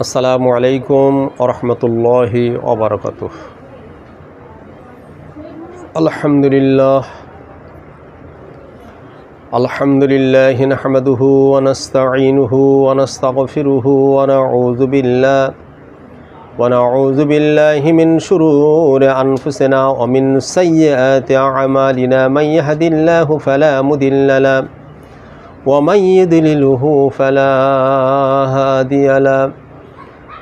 আসসালামু আলাইকুম আরহামতুল্লাহি ওবরকাত আলহামদুলিল্লাহ আলহামদুলিল্লাহ নাহমাদুহু ওয়ানাস্তাঈনুহু ওয়ানাস্তাগফিরুহু ওয়ানাউযু বিল্লাহ ونعوذ بالله من شرور أنفسنا ومن سيئات أعمالنا من يهد الله فلا مضل له ومن يضلله فلا هادي له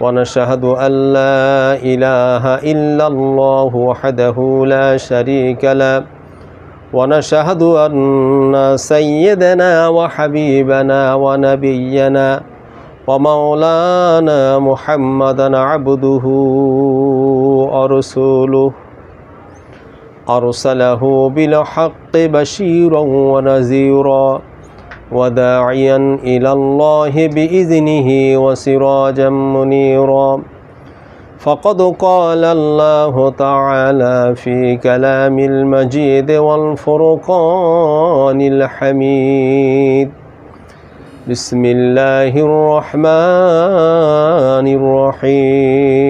ونشهد أن لا إله إلا الله وحده لا شريك له. ونشهد أن سيدنا وحبيبنا ونبينا ومولانا محمدا عبده ورسوله. أرسله بالحق بشيرا ونذيرا. وداعيا إلى الله بإذنه وسراجا منيرا. فقد قال الله تعالى في كلام المجيد والفرقان الحميد. بسم الله الرحمن الرحيم.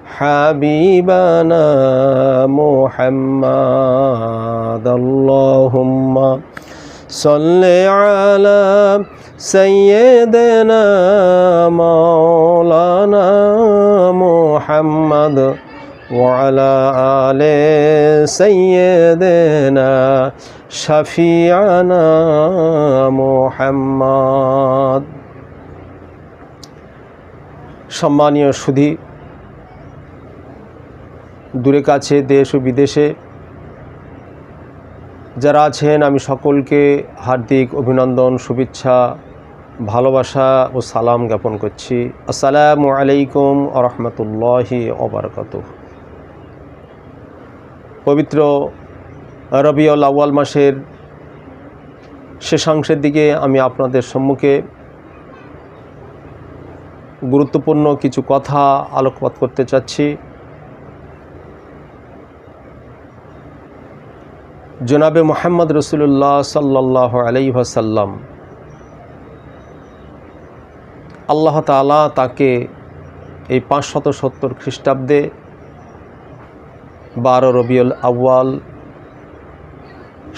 حبيبنا محمد اللهم صل على سيدنا مولانا محمد وعلى آل سيدنا شفيعنا محمد সম্মানীয় সুধী দূরে কাছে, দেশ ও বিদেশে। যারা আছেন, আমি সকলকে হার্দিক অভিনন্দন, শুভেচ্ছা, ভালোবাসা ও সালাম জ্ঞাপন করছি। আসসালামু আলাইকুম আরহামতুল্লাহি ওবরকাত পবিত্র রবিউল আউয়াল মাসের শেষাংশের দিকে আমি আপনাদের সম্মুখে গুরুত্বপূর্ণ কিছু কথা আলোকপাত করতে চাচ্ছি। জনাবে মোহাম্মদ রসুল্লাহ সাল্লাহ আলাইসাল্লাম আল্লাহ তালা তাকে এই পাঁচশত সত্তর খ্রিস্টাব্দে বারো রবিউল আউয়াল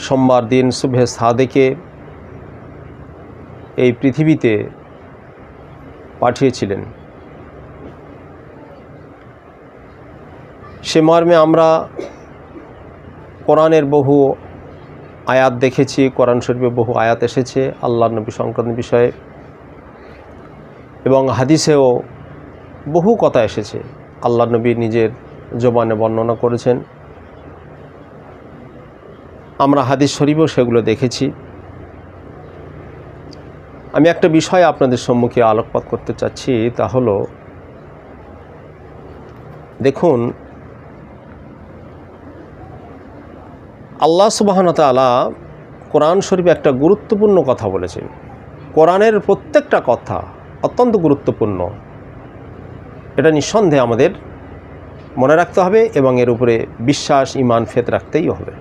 সোমবার দিন শুভে সাদেকে এই পৃথিবীতে পাঠিয়েছিলেন। সে মর্মে আমরা কোরআনের বহু আয়াত দেখেছি, কোরআন শরীফে বহু আয়াত এসেছে, আল্লাহ নবী সংক্রান্ত বিষয়ে। এবং হাদিসেও বহু কথা এসেছে, আল্লাহ নবী নিজের জবানে বর্ণনা করেছেন। আমরা হাদিস শরীফেও সেগুলো দেখেছি। আমি একটা বিষয় আপনাদের সম্মুখে আলোকপাত করতে চাচ্ছি, তা হলো, দেখুন আল্লাহ সুবাহনতালা কোরআন শরীফে একটা গুরুত্বপূর্ণ কথা বলেছেন। কোরআনের প্রত্যেকটা কথা অত্যন্ত গুরুত্বপূর্ণ। এটা নিঃসন্দেহে আমাদের মনে রাখতে হবে এবং এর উপরে বিশ্বাস ইমান ফেত রাখতেই হবে।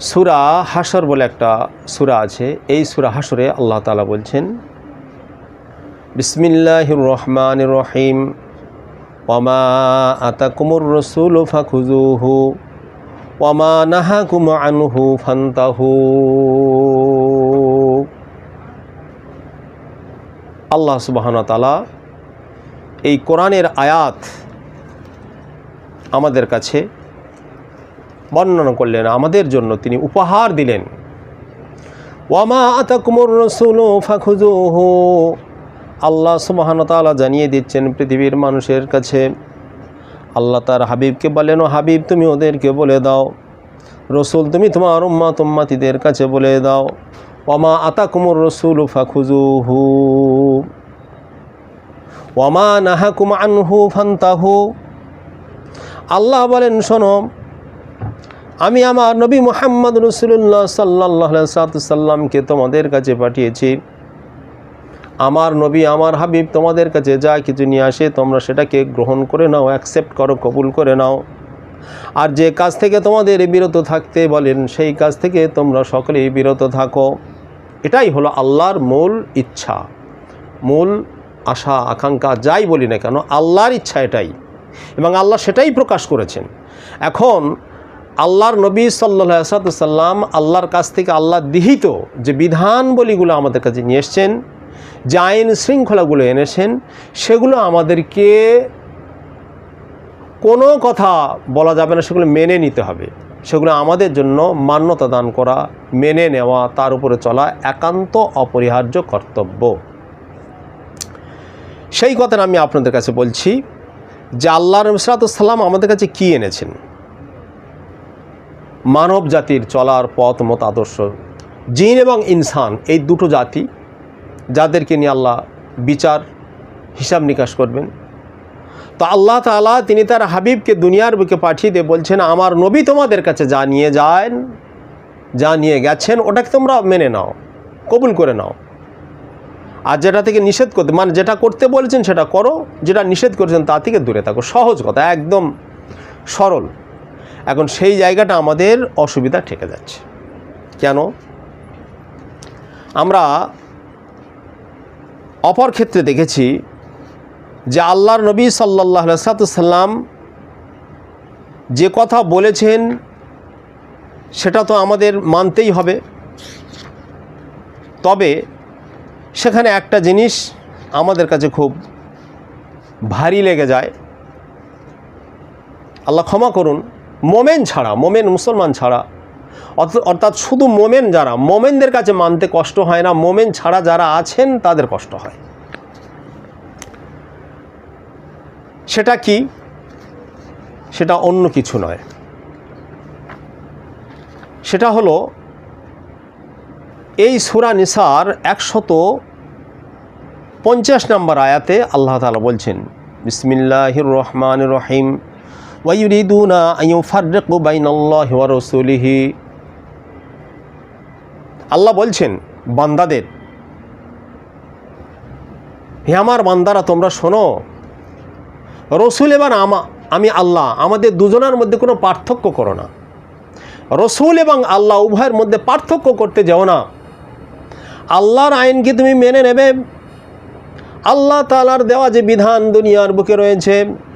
সুরা হাসর বলে একটা সুরা আছে। এই সুরা হাসরে আল্লাহ তালা বলছেন, বিসমিল্লাহির রহমান রহিম। ওমা আতাকুমুর রসুল ফাখুজুহু ওমা নাহাকুম আনহু ফান্তাহু। আল্লাহ সুবাহন তালা এই কোরআনের আয়াত আমাদের কাছে বর্ণনা করলেন, আমাদের জন্য তিনি উপহার দিলেন। ওয়ামা আতাকুমুর রসুল ফাখুজুহু আল্লাহ সুবাহানতালা জানিয়ে দিচ্ছেন পৃথিবীর মানুষের কাছে আল্লাহ তার হাবিবকে বলেন, ও হাবিব, তুমি ওদেরকে বলে দাও। রসুল, তুমি তোমার উম্মা তুম্মাতিদের কাছে বলে দাও। ওয়ামা আতাকুমুর রসুল ফাখুজুহু ওয়ামা নাহাকুম আনহু ফান্তাহু। আল্লাহ বলেন, শোনো, আমি আমার নবী মোহাম্মদ রসুল্লাহ সাল্লাহ সাল্লামকে তোমাদের কাছে পাঠিয়েছি। আমার নবী, আমার হাবিব তোমাদের কাছে যা কিছু নিয়ে আসে, তোমরা সেটাকে গ্রহণ করে নাও অ্যাকসেপ্ট করো, কবুল করে নাও। আর যে কাজ থেকে তোমাদের বিরত থাকতে বলেন, সেই কাজ থেকে তোমরা সকলেই বিরত থাকো। এটাই হলো আল্লাহর মূল ইচ্ছা, মূল আশা, আকাঙ্ক্ষা, যাই বলি না কেন, আল্লাহর ইচ্ছা এটাই। এবং আল্লাহ সেটাই প্রকাশ করেছেন। এখন আল্লাহর নবী সাল্লাহ সাল্লাম আল্লাহর কাছ থেকে আল্লাহ দিহিত যে বিধান বলিগুলো আমাদের কাছে নিয়ে এসছেন যে আইন শৃঙ্খলাগুলো এনেছেন, সেগুলো আমাদেরকে কোনো কথা বলা যাবে না, সেগুলো মেনে নিতে হবে। সেগুলো আমাদের জন্য মান্যতা দান করা, মেনে নেওয়া, তার উপরে চলা একান্ত অপরিহার্য কর্তব্য। সেই কথাটা আমি আপনাদের কাছে বলছি যে আল্লাহ রবসালাতাম আমাদের কাছে কী এনেছেন? মানব জাতির চলার পথ, মত, আদর্শ, জিন এবং ইনসান, এই দুটো জাতি যাদেরকে নিয়ে আল্লাহ বিচার, হিসাব নিকাশ করবেন। তো আল্লাহ তালা তিনি তার হাবিবকে দুনিয়ার বুকে পাঠিয়ে দিয়ে বলছেন, আমার নবী তোমাদের কাছে যা নিয়ে যান, যা নিয়ে গেছেন, ওটাকে তোমরা মেনে নাও, কবুল করে নাও। আর যেটা থেকে নিষেধ করতে মানে যেটা করতে বলেছেন সেটা করো, যেটা নিষেধ করেছেন তা থেকে দূরে থাকো। সহজ কথা, একদম সরল। এখন সেই জায়গাটা আমাদের অসুবিধা ঠেকে যাচ্ছে। কেন? আমরা অপর ক্ষেত্রে দেখেছি যে আল্লাহর নবী সাল্লাহ সাল্লাম যে কথা বলেছেন, সেটা তো আমাদের মানতেই হবে। তবে সেখানে একটা জিনিস আমাদের কাছে খুব ভারী লেগে যায়। আল্লাহ ক্ষমা করুন, মোমেন ছাড়া, মোমেন মুসলমান ছাড়া অর্থাৎ শুধু মোমেন যারা, মোমেনদের কাছে মানতে কষ্ট হয় না, মোমেন ছাড়া যারা আছেন, তাদের কষ্ট হয়। সেটা কি? সেটা অন্য কিছু নয়। সেটা হলো, এই সুরা নিসার একশত পঞ্চাশ নম্বর আয়াতে আল্লাহ তালা বলছেন, বিসমিল্লাহির রহমান রহিম। ওয়াইরিদুনা আইফারকু বাইনাল্লাহি ওয়া রাসূলিহি আল্লাহ বলছেন, বান্দাদের, হে আমার বান্দারা, তোমরা শোনো, রসুল এবং আমা আল্লাহ, আমাদের দুজনের মধ্যে কোনো পার্থক্য করো না। রসুল এবং আল্লাহ উভয়ের মধ্যে পার্থক্য করতে যাও না। আল্লাহর আইনকে তুমি মেনে নেবে। আল্লাহ তালার দেওয়া যে বিধান দুনিয়ার বুকে রয়েছে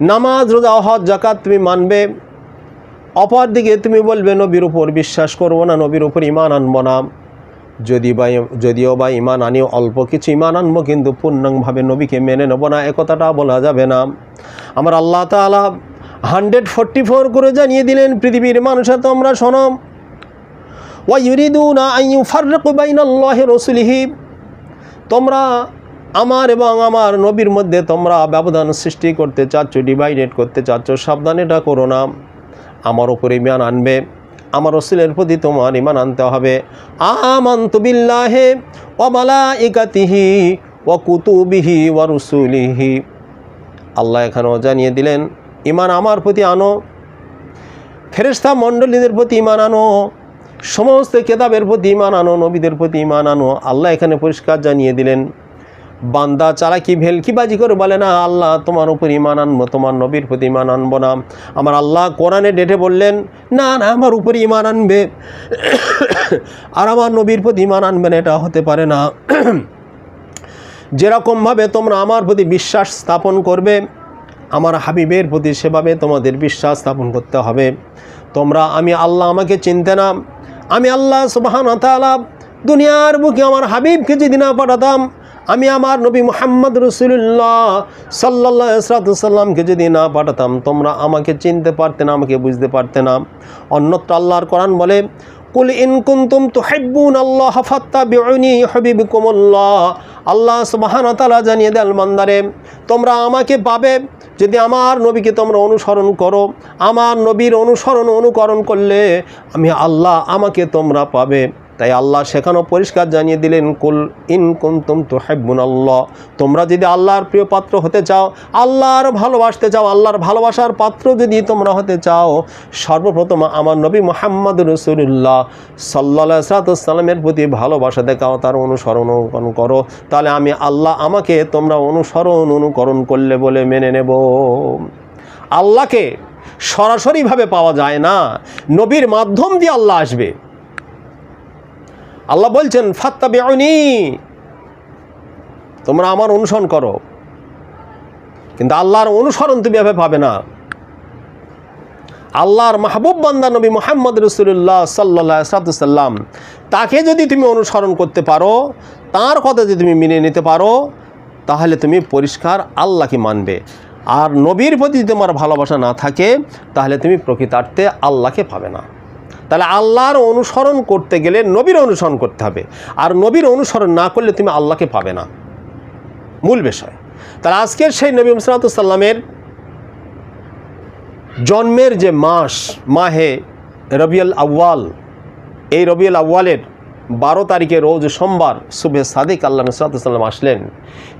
নামাজ, রোজা, হজ জাকাত তুমি মানবে। অপর দিকে তুমি বলবে, নবীর উপর বিশ্বাস করব না, নবীর উপর ইমান আনব না। যদি বা যদিও বা ইমান আনি অল্প কিছু ইমান আনব, কিন্তু পূর্ণাঙ্গভাবে নবীকে মেনে নেব না একথাটা বলা যাবে না। আমার আল্লাহ তালা হান্ড্রেড ফোরটি ফোর করে জানিয়ে দিলেন, পৃথিবীর মানুষের তোমরা শোনো ওয়াইরিদুনা আইয়ু ফারকু বাইনাল্লাহি রসুলিহি। তোমরা আমার এবং আমার নবীর মধ্যে তোমরা ব্যবধান সৃষ্টি করতে চাচ্ছ ডিভাইডেড করতে চাচ্ছ, সাবধান এটা করো না। আমার ওপর ইমান আনবে, আমার রসুলের প্রতি তোমার ইমান আনতে হবে। আমন্ত বিল্লাহে ও মালা ইকাতিহি ও কুতুবিহি ও রসুলিহি। আল্লাহ এখানেও জানিয়ে দিলেন ইমান আমার প্রতি আনো ফেরেস্তা মণ্ডলীদের প্রতি ইমান আনো, সমস্ত কেতাবের প্রতি ইমান আনো, নবীদের প্রতি ইমান আনো। আল্লাহ এখানে পরিষ্কার জানিয়ে দিলেন বান্দা চালাকি ভেলকিবাজি করে বলে, না, আল্লাহ তোমার উপর ইমান আনব, তোমার নবীর প্রতি ইমান আনব না। আমার আল্লাহ কোরআনে ডেটে বললেন, না না, আমার উপর ইমান আনবে। আর আমার নবীর প্রতি ইমান আনবেন এটা হতে পারে না। যেরকমভাবে তোমরা আমার প্রতি বিশ্বাস স্থাপন করবে, আমার হাবিবের প্রতি সেভাবে তোমাদের বিশ্বাস স্থাপন করতে হবে। তোমরা, আমি আল্লাহ আমাকে চিনতে না, আমি আল্লাহ সুবাহান দুনিয়ার বুকে আমার হাবিবকে যদি না পাঠাতাম আমি আমার নবী মোহাম্মদ রসুল্লাহ সাল্লাহ সাল্লামকে যদি না পাঠাতাম, তোমরা আমাকে চিনতে পারতে না, আমাকে বুঝতে পারতে না। অন্যত্র আল্লাহর কোরআন বলে, কুল ইন কুন্তুম তুহিব্বুন আল্লাহ ফাত্তাবিউনি হাবিবকুমুল্লাহ আল্লাহ সুবহানাহু ওয়া তাআলা জানিয়ে দেন, বান্দারে, তোমরা আমাকে পাবে যদি আমার নবীকে তোমরা অনুসরণ করো। আমার নবীর অনুসরণ অনুকরণ করলে আমি আল্লাহ আমাকে তোমরা পাবে। তাই আল্লাহ সেখানেও পরিষ্কার জানিয়ে দিলেন, কুল ইন কুন্তুম তুহিব্বুন আল্লাহ তোমরা যদি আল্লাহর প্রিয় পাত্র হতে চাও, আল্লাহর ভালোবাসতে চাও, আল্লাহর ভালোবাসার পাত্র যদি তোমরা হতে চাও, সর্বপ্রথম আমার নবী মোহাম্মদ রসুল্লাহ সাল্লা সালামের প্রতি ভালোবাসা দেখাও, তার অনুসরণ অনুকরণ করো। তাহলে আমি আল্লাহ আমাকে তোমরা অনুসরণ, অনুকরণ করলে বলে মেনে নেব। আল্লাহকে সরাসরিভাবে পাওয়া যায় না। নবীর মাধ্যম দিয়ে আল্লাহ আসবে। আল্লাহ বলছেন ফাত্তা বেউনি তোমরা আমার অনুসরণ করো। কিন্তু আল্লাহর অনুসরণ তুমি এভাবে পাবে না। আল্লাহর মাহবুব বান্দা নবী মোহাম্মদ রসুল্লাহ সাল্লাহ সাল্লাম, তাকে যদি তুমি অনুসরণ করতে পারো, তার কথা যদি তুমি মেনে নিতে পারো, তাহলে তুমি পরিষ্কার আল্লাহকে মানবে। আর নবীর প্রতি তোমার ভালোবাসা না থাকে, তাহলে তুমি প্রকৃতার্থে আল্লাহকে পাবে না। তাহলে আল্লাহর অনুসরণ করতে গেলে নবীর অনুসরণ করতে হবে। আর নবীর অনুসরণ না করলে তুমি আল্লাহকে পাবে না। মূল বিষয়। তাহলে আজকের সেই নবী মুসালাতামের জন্মের যে মাস, মাহে রবিউল আউ্য়াল, এই রবিউল আউ্য়ালের বারো তারিখে রোজ সোমবার শুভে সাদিক আল্লাহ নসরাতাম আসলেন।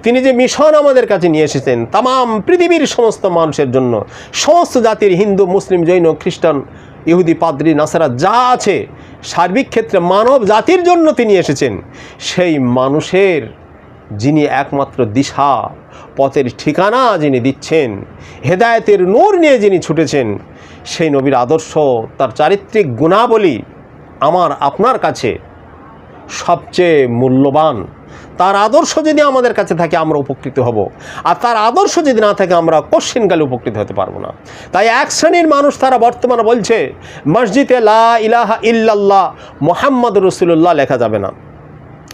তিনি যে মিশন আমাদের কাছে নিয়ে এসেছেন তাম পৃথিবীর সমস্ত মানুষের জন্য, সমস্ত জাতির হিন্দু, মুসলিম, জৈন, খ্রিস্টান ইহুদি পাদ্রি, নাসারা, যা আছে, সার্বিক ক্ষেত্রে মানব জাতির জন্য তিনি এসেছেন। সেই মানুষের যিনি একমাত্র দিশা, পথের ঠিকানা যিনি দিচ্ছেন, হেদায়েতের নূর নিয়ে যিনি ছুটেছেন, সেই নবীর আদর্শ, তার চারিত্রিক গুণাবলী আমার আপনার কাছে সবচেয়ে মূল্যবান। তার আদর্শ যদি আমাদের কাছে থাকে, আমরা উপকৃত হব। আর তার আদর্শ যদি না থাকে, আমরা কোশ্চিনকালে উপকৃত হতে পারব না। তাই এক শ্রেণির মানুষ তারা বর্তমানে বলছে, মসজিদে লা ইলাহা ইল্লাল্লাহ, মোহাম্মদ রসুল্লাহ লেখা যাবে না।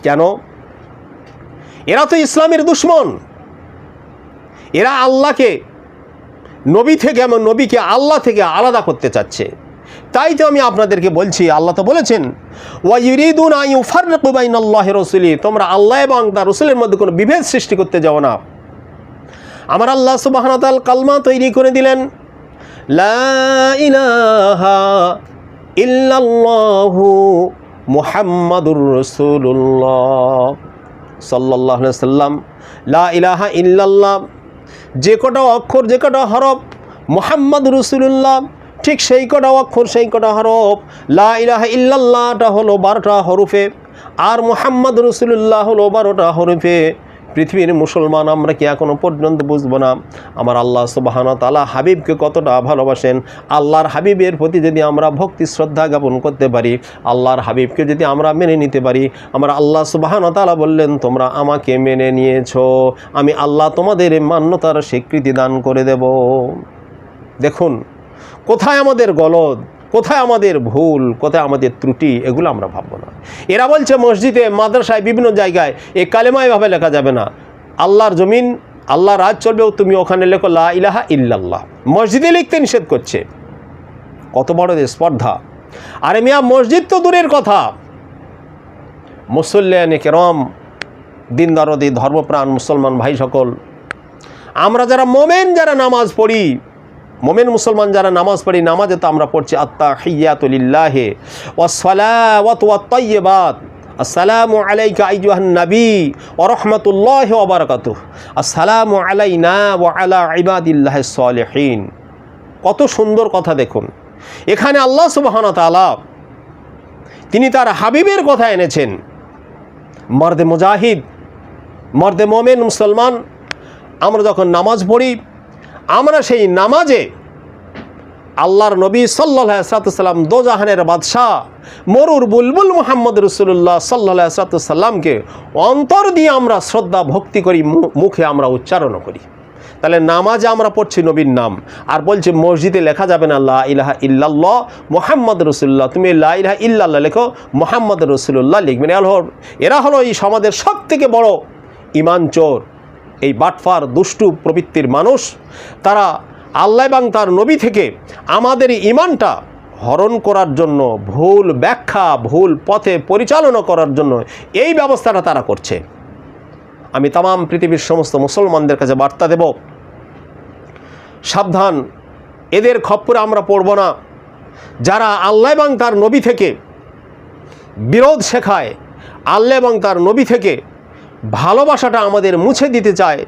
কেন? এরা তো ইসলামের দুশ্মন। এরা আল্লাহকে, নবী থেকে এমন নবীকে আল্লাহ থেকে আলাদা করতে চাচ্ছে। তাই তো আমি আপনাদেরকে বলছি, আল্লাহ তো বলেছেন ওয়াইরিদুন আল্লাহ রসুলি তোমরা আল্লাহ এবং তার রসুলের মধ্যে কোনো বিভেদ সৃষ্টি করতে যাও না। আমার আল্লাহ সুবাহতাল কালমা তৈরি করে দিলেন ইলাহা ইল্লাল্লাহু মুহাম্মাদুর রসুল্লাহ সাল্লাহ সাল্লাম লা ইলাহা ইল্লাল্লাহ যে কটা অক্ষর, যে কটা হরফ মোহাম্মদ রসুল্লাহ ঠিক সেই কটা অক্ষর, সেই কটা হরফ, লা ইলাহা ইল্লাল্লাহটা হলো বারোটা হরফে, আর মোহাম্মদ রসুল্লাহ হলো বারোটা হরফে। পৃথিবীর মুসলমান আমরা কি এখনও পর্যন্ত বুঝব না? আমার আল্লাহ সুবাহান তালা হাবিবকে কতটা ভালোবাসেন? আল্লাহর হাবিবের প্রতি যদি আমরা ভক্তি, শ্রদ্ধা জ্ঞাপন করতে পারি, আল্লাহর হাবিবকে যদি আমরা মেনে নিতে পারি, আমার আল্লাহ সুবাহান তালা বললেন, তোমরা আমাকে মেনে নিয়েছো, আমি আল্লাহ তোমাদের মান্যতার স্বীকৃতি দান করে দেব। দেখুন কোথায় আমাদের গলদ? কোথায় আমাদের ভুল? কোথায় আমাদের ত্রুটি? এগুলো আমরা ভাববো না। এরা বলছে মসজিদে, মাদ্রাসায়, বিভিন্ন জায়গায় এই কালেমায় ভাবে লেখা যাবে না। আল্লাহর জমিন আল্লাহ রাজ চলবেও তুমি ওখানে লেখো লা ইলাহা ইল্লাল্লাহ। মসজিদে লিখতে নিষেধ করছে। কত বড় স্পর্ধা। আরে মিয়া, মসজিদ তো দূরের কথা। মুসল্লিয়ানে কেরম দিন দরদি ধর্মপ্রাণ, মুসলমান ভাই সকল। আমরা যারা মোমেন, যারা নামাজ পড়ি মোমেন মুসলমান যারা নামাজ পড়ি নামাজে তো আমরা পড়ছি আত্মা হিয়াতুলিল্লাহে ওয়াত্তাইয়্যিবাত আসসালামু আলাইকা আইয়ুহান নবী ওয়া রাহমাতুল্লাহি ওয়া বারাকাতুহু। আসসালামু আলাইনা ওয়া আলা ইবাদিল্লাহিস সালিহিন। কত সুন্দর কথা দেখুন। এখানে আল্লাহ সুবহানাহু ওয়া তাআলা তিনি তার হাবিবের কথা এনেছেন। মর্দে মুজাহিদ, মর্দে মোমেন মুসলমান, আমরা যখন নামাজ পড়ি আমরা সেই নামাজে আল্লাহর নবী সাল্লাহ সালাম দোজাহানের বাদশাহ মরুর বুলবুল মোহাম্মদ রসুল্লাহ সাল্লাহ সাল্লামকে অন্তর দিয়ে আমরা শ্রদ্ধা ভক্তি করি মুখে আমরা উচ্চারণ করি। তাহলে নামাজে আমরা পড়ছি নবীর নাম, আর বলছে মসজিদে লেখা যাবে না, লা ইলাহা ইল্লাল্লাহ মোহাম্মদ রসুল্লাহ তুমি লা ইলাহা ইল্লাল্লাহ লেখো, মোহাম্মদ রসুল্লাহ লিখবেন হলো, এরা হলো এই সমাজের সব থেকে বড় ইমান চোর এই বাটফার দুষ্টু প্রবৃত্তির মানুষ, তারা আল্লাহ এবং তার নবী থেকে আমাদের ইমানটা হরণ করার জন্য, ভুল ব্যাখ্যা, ভুল পথে পরিচালনা করার জন্য এই ব্যবস্থাটা তারা করছে। আমি তামাম পৃথিবীর সমস্ত মুসলমানদের কাছে বার্তা দেব, সাবধান, এদের খপ্পরে আমরা পড়ব না। যারা আল্লাহ এবং তার নবী থেকে বিরোধ শেখায়, আল্লাহ এবং তার নবী থেকে ভালোবাসাটা আমাদের মুছে দিতে চায়।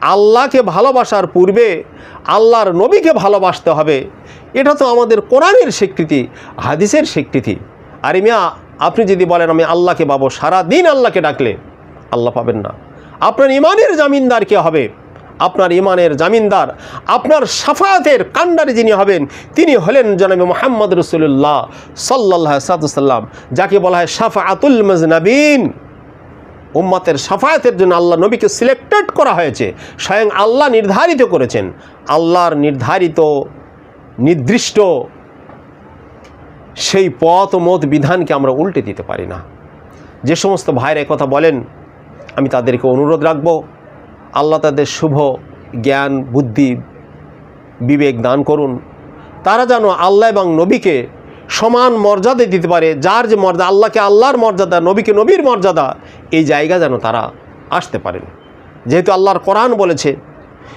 আল্লাহকে ভালোবাসার পূর্বে আল্লাহর নবীকে ভালোবাসতে হবে। এটা তো আমাদের কোরআনের স্বীকৃতি, হাদিসের স্বীকৃতি। আর মিয়া, আপনি যদি বলেন আমি আল্লাহকে পাবো সারা দিন আল্লাহকে ডাকলে আল্লাহ পাবেন না। আপনার ইমানের জামিনদার কে হবে? আপনার ইমানের জামিনদার, আপনার সাফায়াতের কান্ডারে যিনি হবেন, তিনি হলেন জনাবি মোহাম্মদ রসুল্লাহ সাল্লাহ সাদুসাল্লাম যাকে বলা হয় সাফায়াতুল মজনাবিন উম্মতের সাফায়াতের জন্য আল্লাহ নবীকে সিলেক্টেড করা হয়েছে, স্বয়ং আল্লাহ নির্ধারিত করেছেন। আল্লাহর নির্ধারিত, নির্দিষ্ট সেই পথ মত বিধানকে আমরা উল্টে দিতে পারি না। যে সমস্ত ভাইয়ের কথা বলেন, আমি তাদেরকে অনুরোধ রাখব, আল্লাহ তাদের শুভ জ্ঞান, বুদ্ধি, বিবেক দান করুন। তারা যেন আল্লাহ এবং নবীকে সমান মর্যাদা দিতে পারে। যার যে মর্যাদা, আল্লাহকে আল্লাহর মর্যাদা, নবীকে নবীর মর্যাদা, এই জায়গা যেন তারা আসতে পারেন। যেহেতু আল্লাহর কোরআন বলেছে,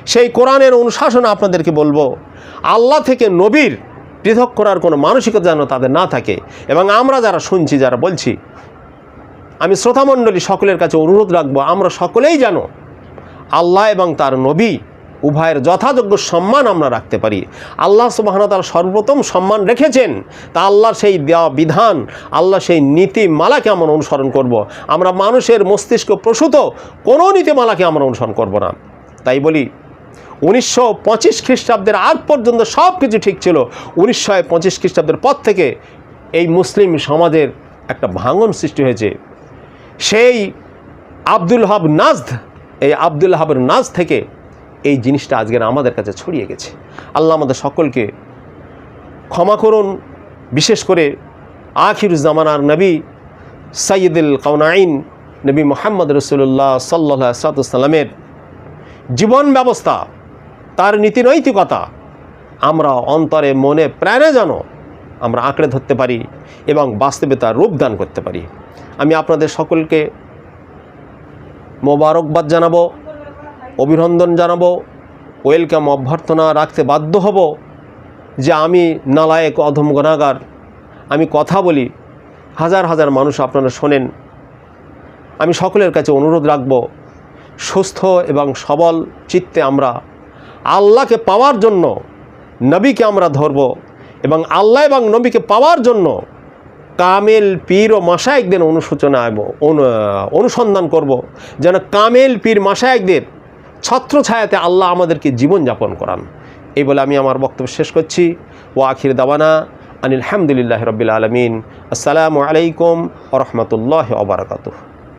সেই কোরআনের অনুশাসন আপনাদেরকে বলব, আল্লাহ থেকে নবীর পৃথক করার কোনো মানসিকতা যেন তাদের না থাকে। এবং আমরা যারা শুনছি, যারা বলছি, আমি শ্রোতামণ্ডলী সকলের কাছে অনুরোধ রাখব, আমরা সকলেই যেন আল্লাহ এবং তার নবী উভয়ের যথাযোগ্য সম্মান আমরা রাখতে পারি। আল্লাহ সুবাহনতার সর্বপ্রথম সম্মান রেখেছেন। তা আল্লাহর সেই দেওয়া বিধান আল্লাহ সেই নীতিমালাকে আমরা অনুসরণ করব। আমরা মানুষের মস্তিষ্ক প্রসূত, কোনো নীতিমালাকে আমরা অনুসরণ করব না। তাই বলি, উনিশশো পঁচিশ খ্রিস্টাব্দের আগ পর্যন্ত সব কিছু ঠিক ছিল। উনিশশো পঁচিশ খ্রিস্টাব্দের পর থেকে এই মুসলিম সমাজের একটা ভাঙন সৃষ্টি হয়েছে। সেই আব্দুল হাব নাজদ, এই আব্দুল হাবের নাজ থেকে এই জিনিসটা আজকের আমাদের কাছে ছড়িয়ে গেছে। আল্লাহ আমাদের সকলকে ক্ষমা করুন, বিশেষ করে আখির জামানার নবী সৈয়দুল কৌনাইন নবী মোহাম্মদ রসুল্লাহ সাল্লাহ সালামের জীবন ব্যবস্থা, তার নীতিনৈতিকতা আমরা অন্তরে মনে প্রাণে যেন আমরা আঁকড়ে ধরতে পারি এবং বাস্তবে তার রূপদান করতে পারি। আমি আপনাদের সকলকে মোবারকবাদ জানাব। অভিনন্দন জানাব। ওয়েলকাম অভ্যর্থনা রাখতে বাধ্য হব যে আমি নালায়েক অধম গণাগার। আমি কথা বলি, হাজার হাজার মানুষ আপনারা শোনেন। আমি সকলের কাছে অনুরোধ রাখব, সুস্থ এবং সবল চিত্তে আমরা আল্লাহকে পাওয়ার জন্য, নবীকে আমরা ধরব এবং আল্লাহ এবং নবীকে পাওয়ার জন্য কামেল পীর ও মাসায়কদের অনুসূচনা অনুসন্ধান করব। যেন কামেল পীর মাসায়কদের ছত্রছায়াতে আল্লাহ আমাদেরকে জীবনযাপন করান। এই বলে আমি আমার বক্তব্য শেষ করছি। ও আখির দাবানা আনিল হামদুলিল্লাহ রবিল আলমিন। আসসালামু আলাইকুম রহমতুল্লাহ ওবরাকাতুহ